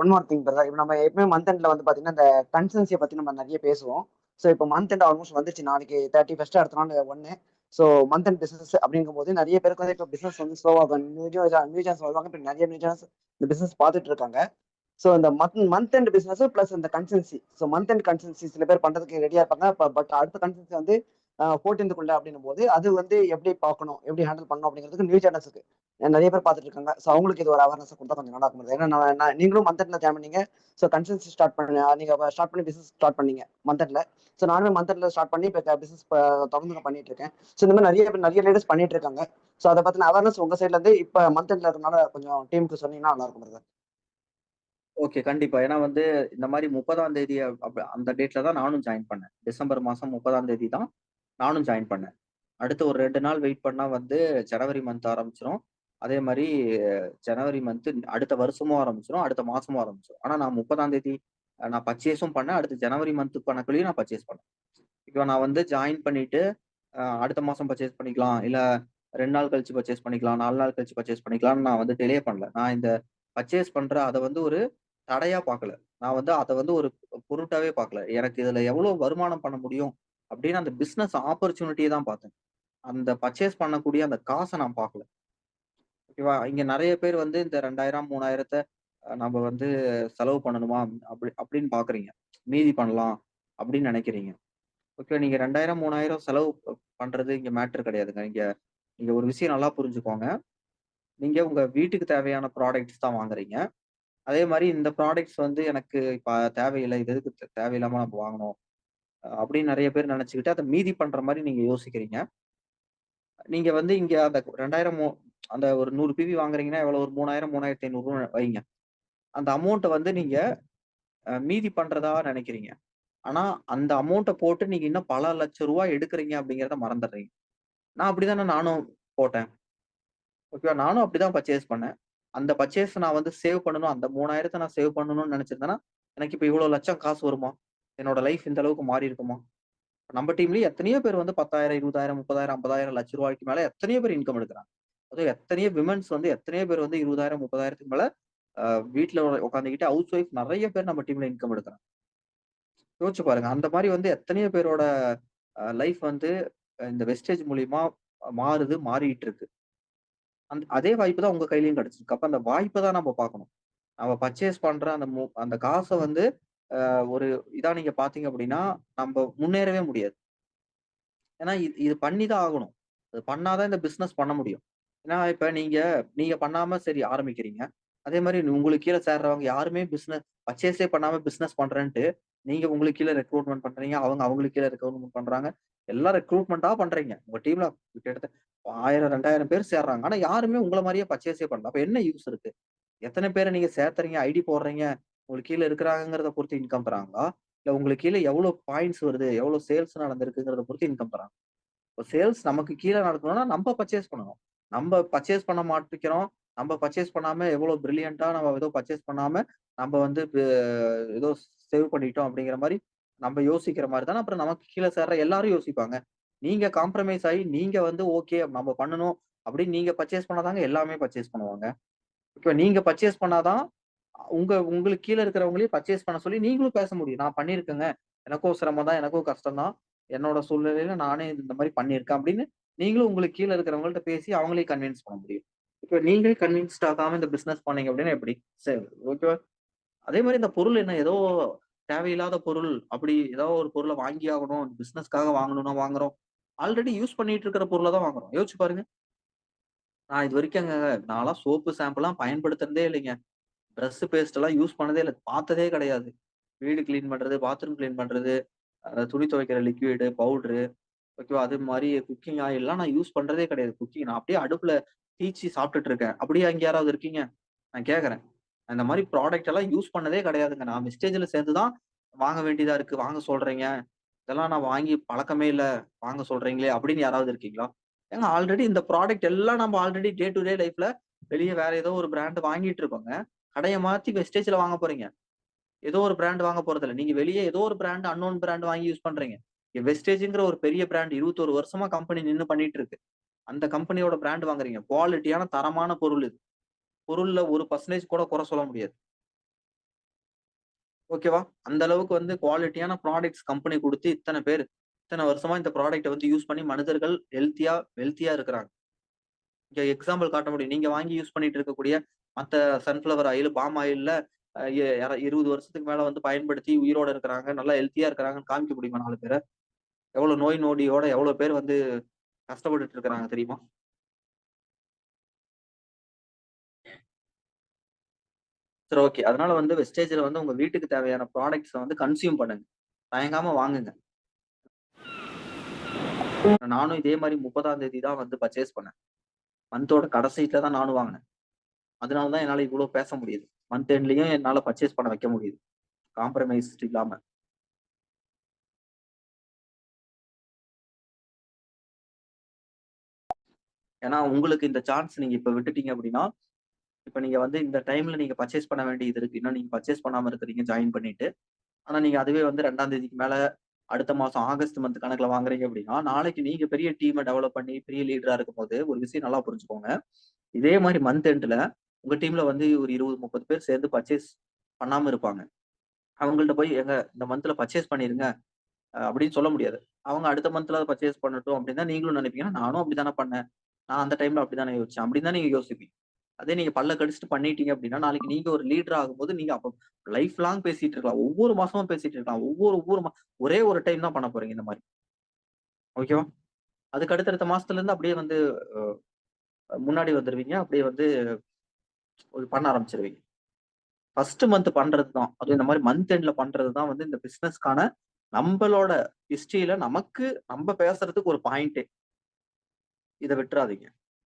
One more thing brother இப்போ நம்ம எப்பவுமே மந்த் எண்ட்ல வந்து பாத்தீங்கன்னா இந்த கன்சன்சியை பத்தி நம்ம நிறைய பேசுவோம். ஸோ இப்போ மந்த் எண்ட் ஆல்மோஸ்ட் வந்துச்சு நாளைக்கு தேர்ட்டி ஃபர்ஸ்ட் அடுத்த நாள் ஒன்று ஸோ மந்த் அண்ட் பிசினஸ் அப்படிங்கும் போது நிறைய பேருக்கு வந்து இப்போ பிசினஸ் வந்து ஸ்லோவாகும் நியூ நியூ வருவாங்க இப்போ நிறைய நியூ இந்த பிசினஸ் பார்த்துட்டு இருக்காங்க. ஸோ இந்த month month and business plus இந்த கன்சன்சி ஸோ மந்த் அண்ட் கன்சன்சி சில பேர் பண்றதுக்கு ரெடியா இருப்பாங்க. பட் அடுத்த கன்சன்சி வந்து ஃபோர்டீன்த்துக்குள்ள அப்படின்னும் போது அது வந்து எப்படி பார்க்கணும் எப்படி ஹேண்டில் பண்ணணும் அப்படிங்கிறதுக்கு நியூ சேனல்ஸுக்கு நிறைய பேர் பார்த்துட்டு இருக்காங்க. ஸோ அவங்களுக்கு இது ஒரு அவேர்னஸ் கொடுத்தா கொஞ்சம் நல்லா இருக்கும். ஏன்னா நான் நீங்களும் மந்த் எண்ட்ல ஜாயின் பண்ணீங்க. ஸோ கன்சன்சி ஸ்டார்ட் பண்ணி நீங்க ஸ்டார்ட் பண்ணி பிசினஸ் ஸ்டார்ட் பண்ணீங்க மந்த் எண்ட்ல ஸோ நானுமே மந்த் எண்ட்ல ஸ்டார்ட் பண்ணி இப்போ பிசினஸ் தொடர்ந்து பண்ணிட்டு இருக்கேன். ஸோ இந்த மாதிரி நிறைய பேர் நிறைய லேடிஸ் பண்ணிட்டு இருக்காங்க. ஸோ அதை பத்தின அவேர்னஸ் உங்க சைட்ல இருந்து இப்போ மந்த் எண்ட்ல இருக்கனால கொஞ்சம் டீமுக்கு சொன்னீங்கன்னா நல்லா இருக்கும் பிரதர் ஓகே கண்டிப்பா. ஏன்னா வந்து இந்த மாதிரி முப்பதாம் தேதி அந்த டேட்ல தான் நானும் ஜாயின் பண்ணேன். டிசம்பர் மாசம் முப்பதாம் தேதி தான். நானும் ஜாயின் பண்ணேன். அடுத்து ஒரு ரெண்டு நாள் வெயிட் பண்ணால் வந்து ஜனவரி மந்த் ஆரம்பிச்சிடும் அதே மாதிரி ஜனவரி மந்த் அடுத்த வருஷமும் ஆரம்பிச்சிடும் அடுத்த மாசமும் ஆரம்பிச்சிடும் ஆனால் நான் முப்பதாம் தேதி நான் பர்ச்சேஸும் பண்ணேன். அடுத்து ஜனவரி மந்த்து பண்ணக்குள்ளேயும் நான் பர்ச்சேஸ் பண்ணேன். இப்போ நான் வந்து ஜாயின் பண்ணிட்டு அடுத்த மாதம் பர்ச்சேஸ் பண்ணிக்கலாம். இல்லை ரெண்டு நாள் கழிச்சு பர்ச்சேஸ் பண்ணிக்கலாம் நாலு நாள் கழிச்சு பர்ச்சேஸ் பண்ணிக்கலாம்னு நான் வந்து டிலே பண்ணல. நான் இந்த பர்ச்சேஸ் பண்ற அதை வந்து ஒரு தடையா பார்க்கல. நான் வந்து அதை வந்து ஒரு பொருட்டாவே பார்க்கல. எனக்கு இதுல எவ்வளவு வருமானம் பண்ண முடியும்? அப்படின்னு அந்த பிஸ்னஸ் ஆப்பர்ச்சுனிட்டியை தான் பார்த்தேன். அந்த பர்ச்சேஸ் பண்ணக்கூடிய அந்த காசை நான் பார்க்கல. ஓகேவா? இங்க நிறைய பேர் வந்து இந்த ரெண்டாயிரம் மூணாயிரத்தை நம்ம வந்து செலவு பண்ணணுமா? அப்படி அப்படின்னு பாக்குறீங்க மீதி பண்ணலாம் அப்படின்னு நினைக்கிறீங்க. ஓகே நீங்க ரெண்டாயிரம் மூணாயிரம் செலவு பண்றது இங்க மேட்டர் கிடையாதுங்க. இங்க நீங்க ஒரு விஷயம் நல்லா புரிஞ்சுக்கோங்க. நீங்க உங்க வீட்டுக்கு தேவையான ப்ராடக்ட்ஸ் தான் வாங்குறீங்க. அதே மாதிரி இந்த ப்ராடக்ட்ஸ் வந்து எனக்கு இப்போ தேவையில்லை இது எதுக்கு தேவையில்லாம நம்ம வாங்கணும்? அப்படின்னு நிறைய பேர் நினைச்சுக்கிட்டு அதை மீதி பண்ற மாதிரி நீங்க யோசிக்கிறீங்க. நீங்க வந்து இங்க அந்த ரெண்டாயிரம் மூ- அந்த ஒரு நூறு பிவி வாங்குறீங்கன்னா எவ்வளவு? ஒரு மூணாயிரம் மூணாயிரத்தி ஐநூறு வைங்க. அந்த அமௌண்ட்டை வந்து நீங்க மீதி பண்றதா நினைக்கிறீங்க. ஆனா அந்த அமௌண்ட்டை போட்டு நீங்க இன்னும் பல லட்சம் ரூபாய் எடுக்கிறீங்க அப்படிங்கிறத மறந்துடுறீங்க. நான் அப்படிதானே நானும் போட்டேன். ஓகேவா நானும் அப்படிதான் பர்ச்சேஸ் பண்ணேன். அந்த பர்ச்சேஸ் நான் வந்து சேவ் பண்ணணும். அந்த மூணாயிரத்தை நான் சேவ் பண்ணணும்னு நினைச்சிருந்தேன்னா எனக்கு இப்போ இவ்வளவு லட்சம் காசு வருமா? என்னோட லைஃப் இந்த அளவுக்கு மாறி இருக்குமா? நம்ம டீம்லயே எத்தனையோ பேர் வந்து பத்தாயிரம் இருபதாயிரம் முப்பதாயிரம் ஐம்பதாயிரம் லட்ச ரூபாய்க்கு மேல எத்தனையோ பேர் இன்கம் எடுக்கிறாங்க. அதுவும் எத்தனையோ விமன்ஸ் வந்து எத்தனையோ பேர் வந்து இருபதாயிரம் முப்பதாயிரத்துக்கு மேல ஆஹ் வீட்டுல உட்காந்துக்கிட்டு ஹவுஸ் ஒய்ஃப் நிறைய பேர் நம்ம டீம்ல இன்கம் எடுக்கிறாங்க. யோசிச்சு பாருங்க அந்த மாதிரி வந்து எத்தனையோ பேரோட லைஃப் வந்து இந்த வெஸ்டேஜ் மூலியமா மாறுது மாறிட்டு இருக்கு. அந்த அதே வாய்ப்பு தான் உங்க கையிலயும் கிடைச்சிருக்கு. அப்ப அந்த வாய்ப்பை தான் நம்ம பார்க்கணும். நம்ம பர்ச்சேஸ் பண்ற அந்த மு- அந்த காசை வந்து ஒரு இதா நீங்க பாத்தீங்க அப்படின்னா நம்ம முன்னேறவே முடியாது. ஏன்னா இது இது பண்ணி தான் ஆகணும். அது பண்ணாதான் இந்த பிசினஸ் பண்ண முடியும். ஏன்னா இப்ப நீங்க நீங்க பண்ணாம சரி ஆரம்பிக்கிறீங்க. அதே மாதிரி உங்களுக்கு கீழே சேர்றவங்க யாருமே பிசினஸ் பர்ச்சேஸே பண்ணாம பிசினஸ் பண்றேன்ட்டு நீங்க உங்களுக்கு கீழே ரெக்ரூட்மெண்ட் பண்றீங்க. அவங்க அவங்களுக்கு கீழே ரெக்ரூட்மெண்ட் பண்றாங்க. எல்லாம் ரெக்ரூட்மெண்டா பண்றீங்க. உங்க டீம்ல கிட்டத்தட்ட ஆயிரம் ரெண்டாயிரம் பேர் சேர்றாங்க. ஆனா யாருமே உங்களை மாதிரியே பர்ச்சேஸே பண்ணல. அப்ப என்ன யூஸ் இருக்கு? எத்தனை பேரை நீங்க சேர்த்துறீங்க? ஐடி போடுறீங்க? உங்களுக்கு கீழே இருக்கிறாங்கிறத பொறுத்து இன்கம் தராங்களா? இல்லை உங்களுக்கு கீழே எவ்வளோ பாயிண்ட்ஸ் வருது? எவ்வளோ சேல்ஸ் நடந்திருக்குங்கிறத பொறுத்து இன்கம் தராங்க. இப்போ சேல்ஸ் நமக்கு கீழே நடக்கணும்னா நம்ம பர்ச்சேஸ் பண்ணணும். நம்ம பர்ச்சேஸ் பண்ண மாட்டிக்கிறோம் நம்ம பர்ச்சேஸ் பண்ணாமல் எவ்வளோ பிரில்லியண்டா நம்ம ஏதோ பர்ச்சேஸ் பண்ணாமல் நம்ம வந்து ஏதோ சேவ் பண்ணிட்டோம் அப்படிங்கிற மாதிரி நம்ம யோசிக்கிற மாதிரி தானே? அப்புறம் நமக்கு கீழே சேர்ற எல்லாரும் யோசிப்பாங்க. நீங்க காம்ப்ரமைஸ் ஆகி நீங்க வந்து ஓகே நம்ம பண்ணணும் அப்படின்னு நீங்க பர்ச்சேஸ் பண்ணாதாங்க எல்லாமே பர்ச்சேஸ் பண்ணுவாங்க. ஓகே நீங்க பர்ச்சேஸ் பண்ணாதான் உங்க உங்களுக்கு கீழே இருக்கிறவங்களையும் பர்ச்சேஸ் பண்ண சொல்லி நீங்களும் பேச முடியும். நான் பண்ணியிருக்கேங்க. எனக்கும் சிரமம் தான் எனக்கும் கஷ்டம் தான் என்னோட சூழ்நிலையில நானே இந்த மாதிரி பண்ணியிருக்கேன் அப்படின்னு நீங்களும் உங்களுக்கு கீழே இருக்கிறவங்கள்ட்ட பேசி அவங்களையும் கன்வின்ஸ் பண்ண முடியும். இப்போ நீங்களே கன்வின்ஸ்ட் ஆகாம இந்த பிசினஸ் பண்ணீங்க அப்படின்னா எப்படி? சரி ஓகேவா அதே மாதிரி இந்த பொருள் என்ன? ஏதோ தேவையில்லாத பொருள் அப்படி ஏதோ ஒரு பொருளை வாங்கி ஆகணும். பிசினஸ்க்காக வாங்கணும்னா வாங்குறோம். ஆல்ரெடி யூஸ் பண்ணிட்டு இருக்கிற பொருளை தான் வாங்குறோம். யோசிச்சு பாருங்க. நான் இது வரைக்கும் அங்க நான்லாம் சோப்பு ஷாம்புலாம் பயன்படுத்துறதே இல்லைங்க. ட்ரெஸ் பேஸ்ட் எல்லாம் யூஸ் பண்ணதே இல்லை. பார்த்ததே கிடையாது. வீடு க்ளீன் பண்ணுறது பாத்ரூம் க்ளீன் பண்ணுறது துணி துவைக்கிற லிக்விடு பவுடரு ஓகேவா அது மாதிரி குக்கிங் ஆயில்லாம் நான் யூஸ் பண்ணுறதே கிடையாது. குக்கிங் நான் அப்படியே அடுப்பில் தீச்சி சாப்பிட்டுட்டு இருக்கேன். அப்படியே அங்கே யாராவது இருக்கீங்க? நான் கேட்குறேன். அந்த மாதிரி ப்ராடக்ட் எல்லாம் யூஸ் பண்ணதே கிடையாதுங்க. நான் மிஸ்டேஜில் சேர்ந்து தான் வாங்க வேண்டியதாக இருக்குது வாங்க சொல்கிறீங்க இதெல்லாம் நான் வாங்கி பழக்கமே இல்லை. வாங்க சொல்கிறீங்களே அப்படின்னு யாராவது இருக்கீங்களா? ஏங்க ஆல்ரெடி இந்த ப்ராடக்ட் எல்லாம் நம்ம ஆல்ரெடி டே டு டே லைஃப்ல வெளியே வேற ஏதோ ஒரு பிராண்ட் வாங்கிட்டு இருக்கோங்க. கடையை மாத்தி வெஸ்டேஜ்ல வாங்க போறீங்க. ஏதோ ஒரு பிராண்ட் வாங்க போறது நீங்க வெளியே ஏதோ ஒரு பிராண்ட் அன்னோன் பிராண்ட் வாங்கி யூஸ் பண்றீங்க. வெஸ்டேஜ்ங்கிற ஒரு பெரிய பிராண்ட் இருபத்தொரு வருஷமா கம்பெனி நின்று பண்ணிட்டு இருக்கு. அந்த கம்பெனியோட பிராண்ட் வாங்குறீங்க. குவாலிட்டியான தரமான பொருள் இது. பொருள்ல ஒரு பர்சன்டேஜ் கூட குறை சொல்ல முடியாது. ஓகேவா அந்த அளவுக்கு வந்து குவாலிட்டியான ப்ராடக்ட்ஸ் கம்பெனி கொடுத்து இத்தனை பேர் இத்தனை வருஷமா இந்த ப்ராடக்ட்டை வந்து யூஸ் பண்ணி மனிதர்கள் ஹெல்த்தியா வெல்த்தியா இருக்கிறாங்க. இங்க எக்ஸாம்பிள் காட்ட முடியும். நீங்க வாங்கி யூஸ் பண்ணிட்டு இருக்கக்கூடிய மத்த சன்ஃபிளவர் ஆயில் பாம் ஆயில்ல இருபது வருஷத்துக்கு மேல வந்து பயன்படுத்தி உயிரோட இருக்கிறாங்க நல்லா ஹெல்த்தியா இருக்கிறாங்கன்னு காமிக்க முடியுமா நாலு பேரை? எவ்வளவு நோய் நொடியோட எவ்வளவு பேர் வந்து கஷ்டப்பட்டுட்டு இருக்கிறாங்க தெரியுமா? சரி ஓகே அதனால வந்து வெஸ்டேஜ்ல வந்து உங்க வீட்டுக்கு தேவையான ப்ராடக்ட்ஸை வந்து கன்சியூம் பண்ணுங்க. தயங்காம வாங்குங்க. நானும் இதே மாதிரி முப்பதாம் தேதி தான் வந்து பர்ச்சேஸ் பண்ணேன். மந்தோட கடைசியில தான் நானும் வாங்கினேன். அதனால தான் என்னால் இவ்வளோ பேச முடியுது. மந்த் எண்ட்லையும் என்னால் பர்ச்சேஸ் பண்ண வைக்க முடியுது. காம்ப்ரமைஸ் இல்லாமல் ஏன்னா உங்களுக்கு இந்த சான்ஸ் நீங்கள் இப்போ விட்டுட்டீங்க அப்படின்னா இப்போ நீங்கள் வந்து இந்த டைமில் நீங்கள் பர்ச்சேஸ் பண்ண வேண்டியது இருக்குது இன்னும் நீங்கள் பர்ச்சேஸ் பண்ணாமல் இருக்கிறீங்க ஜாயின் பண்ணிட்டு. ஆனால் நீங்கள் அதுவே வந்து ரெண்டாம் தேதிக்கு மேலே அடுத்த மாசம் ஆகஸ்ட் மந்த் கணக்குல வாங்குறீங்க அப்படின்னா நாளைக்கு நீங்க பெரிய டீமை டெவலப் பண்ணி பெரிய லீடரா இருக்கும் போது ஒரு விஷயம் நல்லா புரிஞ்சுக்கோங்க. இதே மாதிரி மந்த் எண்ட்ல உங்க டீம்ல வந்து ஒரு இருபது முப்பது பேர் சேர்ந்து பர்ச்சேஸ் பண்ணாம இருப்பாங்க. அவங்கள்ட்ட போய் எங்க இந்த மந்த்ல பர்ச்சேஸ் பண்ணிருங்க. அப்படின்னு சொல்ல முடியாது. அவங்க அடுத்த மந்த்ல பர்ச்சேஸ் பண்ணட்டும் அப்படின்னு தான் நீங்களும் நினைப்பீங்கன்னா நானும் அப்படி தானே பண்ணேன். நான் அந்த டைம்ல அப்படிதானே யோசிச்சேன். அப்படின்னு தான் நீங்க யோசிப்பீங்க. அதே நீங்க பல்ல கடிச்சிட்டு பண்ணிட்டீங்க அப்படின்னா நாளைக்கு நீங்க ஒரு லீடர் ஆகும்போது நீங்க அப்போ லைஃப் லாங் பேசிட்டு இருக்கலாம். ஒவ்வொரு மாசமும் பேசிட்டு இருக்கலாம். ஒவ்வொரு ஒவ்வொரு ஒரே ஒரு டைம் தான் பண்ண போறீங்க இந்த மாதிரி. ஓகேவா அதுக்கு அடுத்தடுத்த மாசத்துல இருந்து அப்படியே வந்து முன்னாடி வந்துருவீங்க. அப்படியே வந்து ஒரு பண்ண ஆரம்பிச்சிருவீங்க. ஃபர்ஸ்ட் மந்த் பண்றது தான். அதுவும் இந்த மாதிரி மந்த் எண்ட்ல பண்றது தான் வந்து இந்த பிசினஸ்க்கான நம்மளோட ஹிஸ்டரியில நமக்கு நம்ம பேசுறதுக்கு ஒரு பாயிண்ட்டு இதை விட்டுறாதீங்க.